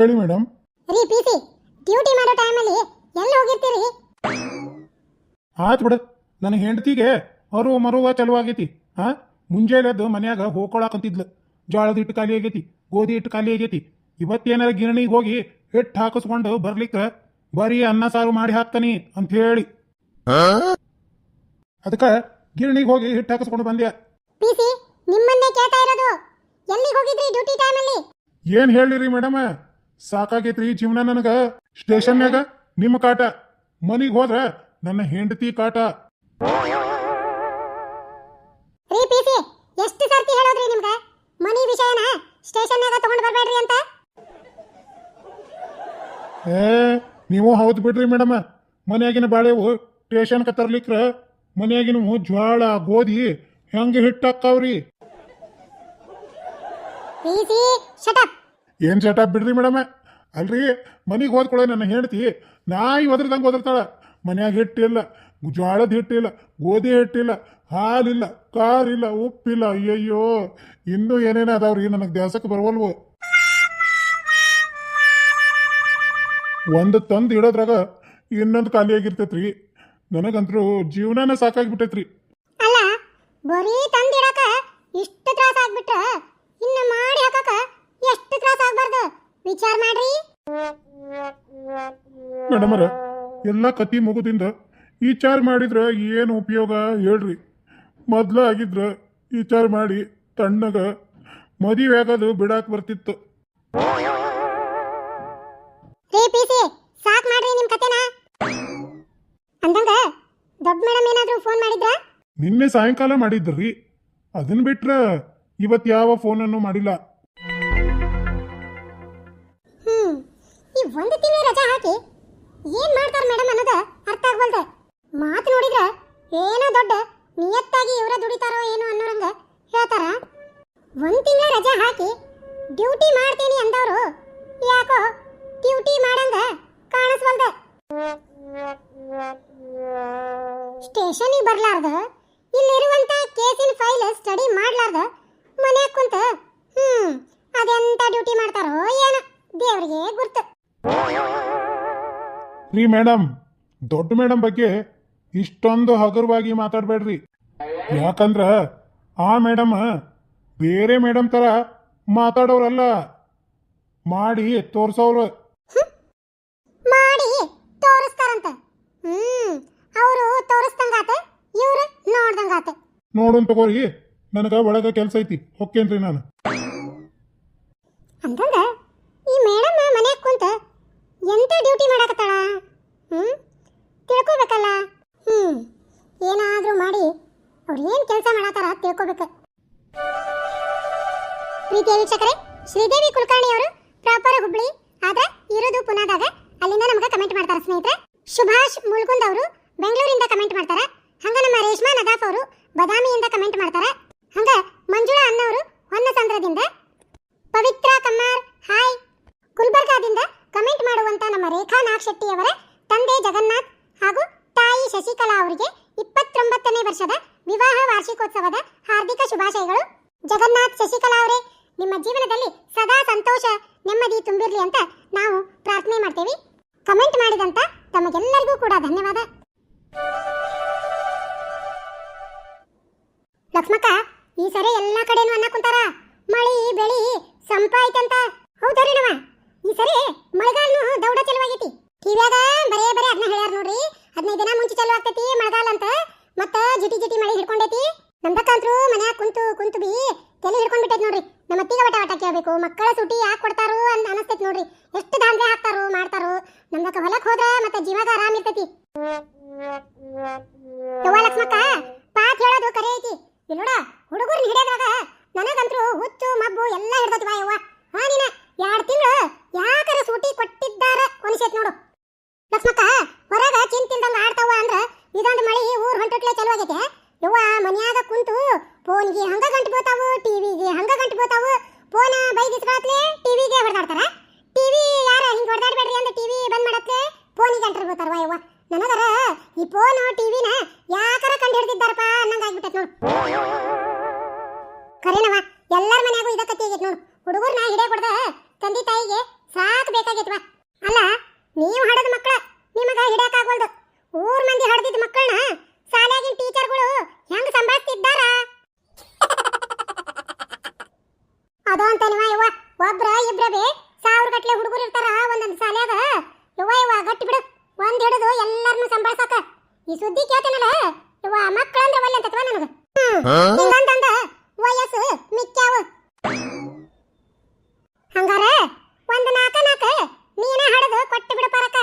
ಹೇಳಿ ಮೇಡಮ್ ರೀ PC duty ಮಾಡೋ ಟೈಮಲ್ಲಿ ಎಲ್ಲಿ ಹೋಗಿರ್ತೀರಿ? ಆಯ್ತು ಬಿಡು. ನನ್ನ ಹೆಂಡತಿಗೆ ಅವರು ಮರುವ ಚಲುವಾಗೈತಿ ಆಗೈತಿ. ಹಾ ಮುಂಜಾನೆ ಎದ್ದು ಮನ್ಯಾಗ ಹೋಗ್ಕೊಳಕಂತಿದ್ಲು ಜೋಳದ ಹಿಟ್ಟು ಖಾಲಿ ಆಗೈತಿ ಗೋಧಿ ಹಿಟ್ಟು ಖಾಲಿ ಆಗೈತಿ. ಇವತ್ತೇನಾರ ಗಿರಣಿಗೆ ಹೋಗಿ ಹಿಟ್ಟು ಹಾಕಿಸ್ಕೊಂಡು ಬರ್ಲಿಕ್ಕೆ ಬರೀ ಅನ್ನ ಸಾರು ಮಾಡಿ ಹಾಕ್ತಾನಿ ಅಂತ ಹೇಳಿ. ಅದಕ್ಕೆ ಗಿರಣಿಗೆ ಹೋಗಿ ಹಿಟ್ಟು ಹಾಕಿಸ್ಕೊಂಡು ಬಂದೆ ಪಿ ಸಿ ನಿಮ್ಮನ್ನೇ ಕೇಳ್ತಾ ಇರೋದು. ಎಲ್ಲಿಗೆ ಹೋಗಿದ್ರಿ ಡ್ಯೂಟಿ ಟೈಮಲ್ಲಿ ಏನ್ ಹೇಳಿರಿ ಮೇಡಮ್ ಸಾಕಾಗೈತ್ರಿ ಜೀವನ ನನಗ? ಸ್ಟೇಷನ್ಯಾಗ ನಿಮ್ಮ ಕಾಟ. ಮನಿಗ್ ಹೋದ್ರ ನನ್ನ ಹೆಂಡತಿ ಕಾಟ. ರೀ ಪಿಸಿ ಎಷ್ಟು ಸರ್ತಿ ಹೇಳೋದ್ರಿ ನಿಮ್ಗೆ? ಮನಿ ವಿಷಯನ ಸ್ಟೇಷನ್ನಾಗ ತಗೊಂಡು ಬರಬೇಡ್ರಿ ಅಂತ? ಏ ನೀವು ಹೌದು ಬಿಡ್ರಿ ಮೇಡಮ್. ಮನೆಯಾಗಿನ ಬಾಳೆವು ಸ್ಟೇಷನ್ ತರ್ಲಿಕ್ರ ಮನೆಯಾಗಿನ ಜ್ವಾಳ ಗೋಧಿ ಹೆಂಗೆ ಹಿಟ್ಟಾಕ್ಕಾವ್ರಿ? ಪಿಸಿ ಶಟಪ್ ಏನ್ ಚಟ ಬಿಡ್ರಿ ಮೇಡಮ್ ಅಲ್ರಿ, ಮನಿಗೆ ಹೋದ್ಕೊಳ್ಳೆ ನನ್ನ ಹೆಂಡತಿ, ನಾಯಿ ಒದ್ರದಂಗೆ ಒದರ್ತಾಳೆ. ಮನ್ಯಾಗ ಹಿಟ್ಟಿಲ್ಲ ಜ್ವಾಳದ ಹಿಟ್ಟಿಲ್ಲ, ಗೋಧಿ ಹಿಟ್ಟಿಲ್ಲ, ಹಾಲಿಲ್ಲ, ಕಾರಿಲ್ಲ, ಉಪ್ಪಿಲ್ಲ. ಅಯ್ಯಯ್ಯೋ, ಇನ್ನೂ ಏನೇನ ಅದಾವ್ರಿ ನನಗೆ ದ್ಯಾಸಕ್ಕೆ ಬರವಲ್ವು? ಒಂದು ತಂದು ಇಡೋದ್ರಾಗ ಇನ್ನೊಂದು ಖಾಲಿ ಆಗಿರ್ತೈತ್ರಿ. ನನಗಂತರೂ ಜೀವನನ ಸಾಕಾಗ್ಬಿಟ್ಟೈತ್ರಿ. ಅಲ್ಲ, ಬರೀ ತಂದಿಡಕ ಇಷ್ಟು ತ್ರಾಸ ಆಗ್ಬಿಟ್ರ, ಇನ್ನು ಮಾಡಿ ಹಾಕಕ ಎಷ್ಟು ತ್ರಾಸ ಆಗಬಾರ್ದು? ವಿಚಾರ ಮಾಡ್ರಿ. ಮೇಡಮರ ಎಲ್ಲ ಕತಿ ಮುಗುದಿಂದ ವಿಚಾರ ಮಾಡಿದ್ರೆ ಏನು ಉಪಯೋಗ ಹೇಳ್ರಿ. ಮೊದ್ಲ ಆಗಿದ್ರ ವಿಚಾರ ಮಾಡಿ ತಣ್ಣಗ ಮದುವೆ ಆಗೋದು ಬಿಡಾಕ್ ಬರ್ತಿತ್ತು. ರೀ ಸಾಕ್ ಮಾಡ್ರಿ ನಿಮ್ ಕತೆನ. ಅಂದಂಗ ದೊಡ್ಡ ಮೇಡಮ್ ಏನಾದ್ರೂ ಫೋನ್ ಮಾಡಿದ್ರಾ? ನಿನ್ನೆ ಸಾಯಂಕಾಲ ಮಾಡಿದ್ರಿ. ಅದನ್ನ ಬಿಟ್ರ ಇವತ್ ಯಾವ ಫೋನನ್ನು ಮಾಡಿಲ್ಲ. ಒಂದು ತಿಂಗಳು ರಜಾ ಹಾಕಿ ಏನು ಮಾಡ್ತಾರ ಮೇಡಮ್ ಅನ್ನೋದ ಅರ್ಥ ಆಗ್ವಲ್ದ. ಮಾತು ನೋಡಿದ್ರೆ ಏನೋ ದೊಡ್ಡ ನಿಯತ್ತಾಗಿ ಇವರ ದುಡಿತಾರೋ ಏನೋ ಅನ್ನೋರಂಗ ಹೇಳ್ತಾರ. ಒಂದ್ ತಿಂಗಳ ರಜಾ ಹಾಕಿ ಡ್ಯೂಟಿ ಮಾಡ್ತೀನಿ ಅಂದವರು ಯಾಕೋ ಡ್ಯೂಟಿ ಮಾಡಂಗ ಕಾಣಿಸ್ವಲ್ದ. ಸ್ಟೇಷನಿಗೆ ಬರ್ಲಾರ್ದ, ಇಲ್ಲಿರುವಂತ ಕೇಸಿನ ಫೈಲ್ ಸ್ಟಡಿ ಮಾಡ್ಲಾರ್ದ, ಮನ್ಯಾಗ ಕುಂತ, ಹ್ಮ್, ಅದೆಂತ ಡ್ಯೂಟಿ ಮಾಡ್ತಾರೋ ಏನೋ ದೇವ್ರಿಗೆ ಗುರ್ತು. ರೀ ಮೇಡಮ್ ದೊಡ್ಡ ಮೇಡಮ್ ಬಗ್ಗೆ ಇಷ್ಟೊಂದು ಹಗುರವಾಗಿ ಮಾತಾಡಬೇಡ್ರಿ. ಯಾಕಂದ್ರ ಆ ಮೇಡಮ್ ಬೇರೆ ಮೇಡಮ್ ತರ ಮಾತಾಡೋರಲ್ಲ. ಮಾಡಿ ತೋರ್ಸೋರು. ಮಾಡಿ ತೋರಿಸ್ತಾರಂತ. ಹ್ಮ್ ಅವರು ತೋರಿಸ್ದಂಗಾತೆ ಇವ್ರು ನೋಡ್ದಂಗಾತೆ. ನೋಡೋಣ ತಗೋರಿ ನನಗ ಒಳಗ ಕೆಲಸ ಐತಿ ಹೊಕ್ಕೇನ್ರಿ ನಾನು. ಅಂತಂದ ಈ ಮೇಡಮ್ ಮನೆಗೆ ಕುಂತ ಎಂತ ಡ್ಯೂಟಿ ಮಾಡಾಕತ್ತಾಳ ಹ್ಮ್ ತಿಳ್ಕೊಬೇಕಲ್ಲ ಹ್ಮ್ ಏನಾದ್ರೂ ಮಾಡಿ ಏನ್ ಕೆಲಸ ಮಾಡತ್ತಾರ ತಿಳ್ಕೊಬೇಕು. ಪ್ರೀತಿಯ ವೀಕ್ಷಕರೇ, ಶ್ರೀದೇವಿ ಕುಲಕರ್ಣಿ ಅವರು ಪ್ರಾಪರ್ ಹುಬ್ಳಿ, ಆದ್ರೆ ಇರೋದು ಪುನಾದಾಗ ಅಲ್ಲಿಂದ ನಮ್ಗೆ ಕಮೆಂಟ್ ಮಾಡ್ತಾರೆ ಸ್ನೇಹಿತರೆ. ಸುಭಾಷ್ ಮುಲ್ಗುಂದ್ ಅವರು ಬೆಂಗಳೂರಿಂದ ಕಮೆಂಟ್ ಮಾಡ್ತಾರೆ. ಹಂಗ ನಮ್ಮ ರೇಷ್ಮಾ ನದಾಫ್ ಅವರು ಬದಾಮಿಯಿಂದ ಕಮೆಂಟ್ ಮಾಡ್ತಾರೆ. ಹಂಗ ಮಂಜುಳಾ ಅನ್ನವರು ಹೊನ್ನಸಂದ್ರದಿಂದ ಪವಿತ್ರ ಕಮ್ಮಾರ್, ಹಾಯ್, ಗುಲ್ಬರ್ಗಾದಿಂದ ಕಮೆಂಟ್ ಮಾಡುವಂತ ನಮ್ಮ ರೇಖಾ ನಾಗ್ ಶೆಟ್ಟಿ ಅವರ ತಂದೆ ಜಗನ್ನಾಥ್ ಹಾಗೂ ತಾಯಿ ಶಶಿಕಲಾ ಅವರಿಗೆ ಇಪ್ಪತ್ತೊಂಬತ್ತನೇ ವರ್ಷದ ವಿವಾಹ ವಾರ್ಷಿಕೋತ್ಸವದ ಹಾರ್ದಿಕ ಶುಭಾಶಯಗಳು. ಜಗನ್ನಾಥ್ ಶಶಿಕಲಾ ಅವರೇ, ನಿಮ್ಮ ಜೀವನದಲ್ಲಿ ಸದಾ ಸಂತೋಷ, ನೆಮ್ಮದಿ ತುಂಬಿರಲಿ ಅಂತ ನಾವು ಪ್ರಾರ್ಥನೆ ಮಾಡ್ತೇವೆ. ಕಮೆಂಟ್ ಮಾಡಿದಂತ ತಮಗೆಲ್ಲರಿಗೂ ಕೂಡ ಧನ್ಯವಾದ. ಲಕ್ಷ್ಮಕ್ಕ, ಈ ಸರಿ ಎಲ್ಲಾ ಕಡೆನೂ ಅನ್ನ ಕುಂತಾರ? ಮಳಿ, ಬೆಳಿ ಸಂಪಾಯ್ತಂತ? ಹೌದರಿ ನವ ಈ ಸರಿ ಮಳೆಗಾಲನು ದೌಡ ಚಲುವಾಗೈತಿ. ಟಿವ್ಯಾಗ ಬರೇ ಬರೇ ಅದನ್ನ ಹೇಳ್ಯಾರ ನೋಡ್ರಿ. ಹದಿನೈದು ದಿನ ಮುಂಚೆ ಚಲೋ ಆಗ್ತೈತಿ ಮಳೆಗಾಲ ಅಂತ. ಮತ್ತ ಜಿಟಿ ಜಿಟಿ ಮಳಿ ಹಿಡ್ಕೊಂಡೈತಿ? ನಮ್ದಕ್ಕಂತ್ರು ಮನ್ಯಾಗ ಕುಂತು ಕುಂತು ಬಿ ತಲೆ ಹಿಡ್ಕೊಂಡ್ ಬಿಟ್ಟೈತಿ ನೋಡ್ರಿ. ನಮ್ಮ ಅತ್ತಿಗೆ ವಟ ವಟ ಕೇಳಬೇಕು. ಮಕ್ಕಳ ಸುಟಿ ಯಾಕೆ ಕೊಡ್ತಾರು ಅಂತ ಅನಸ್ತೈತಿ ನೋಡ್ರಿ. ಎಷ್ಟು ದಾಂಧೆ ಹಾಕ್ತಾರು, ಮಾಡ್ತಾರೋ. ನಮ್ದಕ್ಕ ಹೊಲಕ್ ಹೋದ್ರ ಮತ್ತ ಜೀವಾಗ ಆರಾಮ ಇರ್ತೈತಿ. ಲಕ್ಷ್ಮಕ್ಕ, ಪಾತ್ ಹೇಳೋದು ಕರೆ ಐತಿ. ಇಲ್ಲೋಡ ಹುಡುಗರ್ನ ಹಿಡಿಯೋದ್ರಾಗ ನನಗಂತ್ರು ಹುಚ್ಚು, ಮಬ್ಬು ಎಲ್ಲ ಹಿಡ್ದೈತಿ ಯವ್ವ. ಹಾ ನೀನ ಎರಡು ತಿಂಗಳು ಯಾಕರ ಸೂಟಿ ಕೊಟ್ಟಿದ್ದಾರ ಅಂತಾನೆ ಯವ್ವ. ಒಬ್ರ ಇಬ್ರ ಸಾವಿರ ಗಟ್ಲೆ ಹುಡುಗರು ಇರ್ತಾರ ಒಂದೊಂದು ಸಾಲ್ಯಾಗ. ಯವ್ವ ಯವ್ವ ಗಟ್ಟಿ ಬಿಡು. ಒಂದ್ ಹಿಡಿದು ಎಲ್ಲಾರನ್ನು ಸಂಭಾಳಿಸಾಕ. ಈ ಸುದ್ದಿ ಕೇಳ್ತಾನಲ್ಲ? ಯವ್ವ ಮಕ್ಕಳು ಅಂದ್ರೆ ಒಳ್ಳೆ ಅಂತತ್ವ ನನಗೆ. ಹಿಂಗಂತಂದ ವಯಸ್ಸು ಮಿಕ್ಕ್ಯಾವ ಹಂಗಾರ ಒಂದ್ ನಾಕ ನಾಕ ನೀನ ಹಡದು ಕೊಟ್ಟು ಬಿಡು ಪರಕ.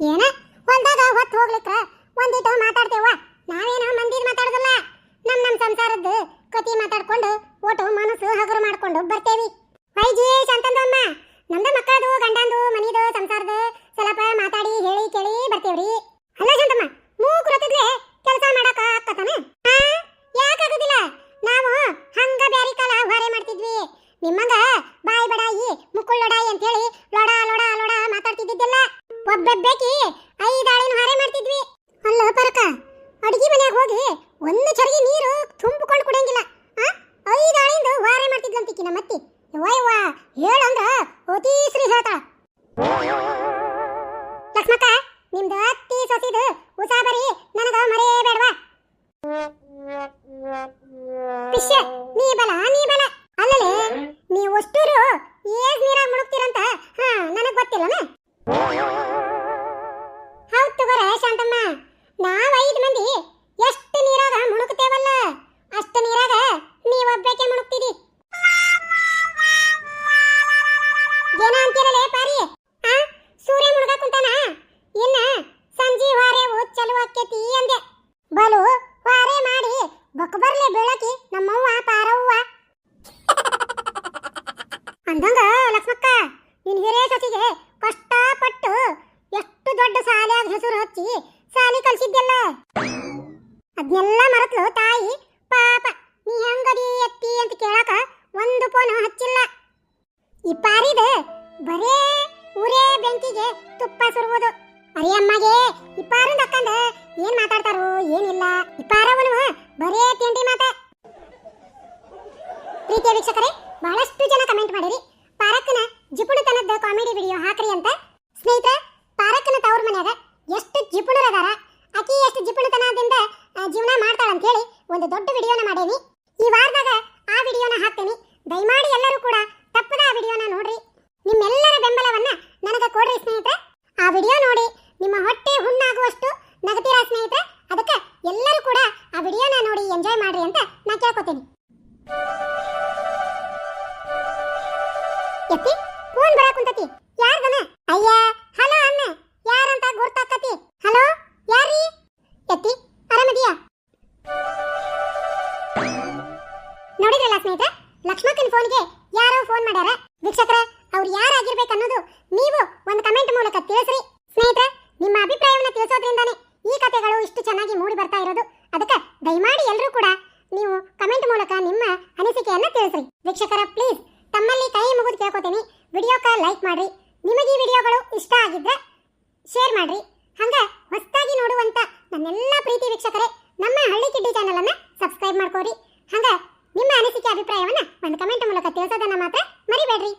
ಏನ? ಹೊಲ್ದಾಗ ಹೊತ್ತು ಹೋಗ್ಲಿಕ್ಕ ಒಂದಿಟ್ಟು ಮಾತಾಡ್ತೇವ ನಾವೇನೋ ಮಂದಿದ್ ಮಾತಾಡೋದಲ್ಲ. ನಮ್ ನಮ್ಮ ಸಂಸಾರದ್ದು ಕತಿ ಮಾತಾಡ್ಕೊಂಡು ಒಟ್ಟು ಮನಸ್ಸು ಹಗುರು ಮಾಡ್ಕೊಂಡು ಬರ್ತೇವಿ. Ghế. ಬಕಬರ್ಲೆ ಬೆಳಕಿ, ನಮ್ಮವ್ವ, ಪಾರವ್ವ. ಅಂದಂಗ ಲಕ್ಷ್ಮಕ್ಕ, ನಿನ್ ಹಿರೇ ಸೊಸಿಗೆ ಕಷ್ಟಪಟ್ಟು ಎಷ್ಟು ದೊಡ್ಡ ಸಾಲ್ಯಾಗ ಹೆಸರು ಹಚ್ಚಿ ಸಾಲಿ ಕಲ್ಸಿದ್ದೆಲ್ಲ ಅದನ್ನೆಲ್ಲ ಮರೆತ್ಲು ತಾಯಿ, ಪಾಪ, ನೀ ಹೆಂಗದಿ ಎತ್ತಿ ಅಂತ ಕೇಳಕ ಒಂದು ಫೋನ್ ಹಚ್ಚಿಲ್ಲ. ಈ ಪಾರಿದ ಬರೇ ಊರೇ ಬೆಂಕಿಗೆ ತುಪ್ಪ ಸುರುವುದು ಅರೆ ಅಮ್ಮಗೆ ಇಪ್ಪಾರನ್ ದಕ್ಕಂದ ಏನ್ ಮಾತಾಡ್ತಾರೋ ಏನಿಲ್ಲ. ಇಪ್ಪಾರವನು, ಬರೇ ತಿಂಡಿ ಮಾತ. ಪ್ರೀತಿಯ ವೀಕ್ಷಕರೇ, ಬಹಳಷ್ಟು ಜನ ಕಮೆಂಟ್ ಮಾಡಿರಿ. ಪಾರಕ್ಕನ ಜಿಪುಣತನದ ಕಾಮಿಡಿ ವಿಡಿಯೋ ಹಾಕ್ರಿ ಅಂತ. ಸ್ನೇಹಿತರೆ, ಪಾರಕ್ಕನ ತವ್ರ ಮನ್ಯಾಗ ಎಷ್ಟು ಜಿಪುಣರದಾರ. ಅಕಿ ಎಷ್ಟು ಜಿಪುಣತನದಿಂದ ಜೀವನ ಮಾಡ್ತಾಳ ಅಂತ ಹೇಳಿ ಒಂದು ದೊಡ್ಡ ವಿಡಿಯೋನ ಮಾಡೇನಿ. ಈ ವಾರದಾಗ ಆ ವಿಡಿಯೋನ ನೋಡಿ ಎಂಜಾಯ್ ಮಾಡ್ರಿ ಅಂತ ನಾ ಕೇಳ್ಕೊತೀನಿ. ಎತ್ತಿ ಫೋನ್ ಬರಾಕುಂತತಿ ಶೇರ್ ಮಾಡ್ರಿ. ಹಂಗ ಹೊಸದಾಗಿ ನೋಡುವಂತ ನನ್ನೆಲ್ಲ ಪ್ರೀತಿ ವೀಕ್ಷಕರೇ, ನಮ್ಮ ಹಳ್ಳಿ ಕಿಡ್ಡಿ ಚಾನೆಲ್ ಅನ್ನ ಸಬ್ಸ್ಕ್ರೈಬ್ ಮಾಡ್ಕೋರಿ. ಹಂಗ ನಿಮ್ಮ ಅನಿಸಿಕೆ, ಅಭಿಪ್ರಾಯವನ್ನ ಒಂದು ಕಮೆಂಟ್ ಮೂಲಕ ತಿಳಿಸೋದನ್ನ ಮಾತ್ರ ಮರಿಬೇಡ್ರಿ.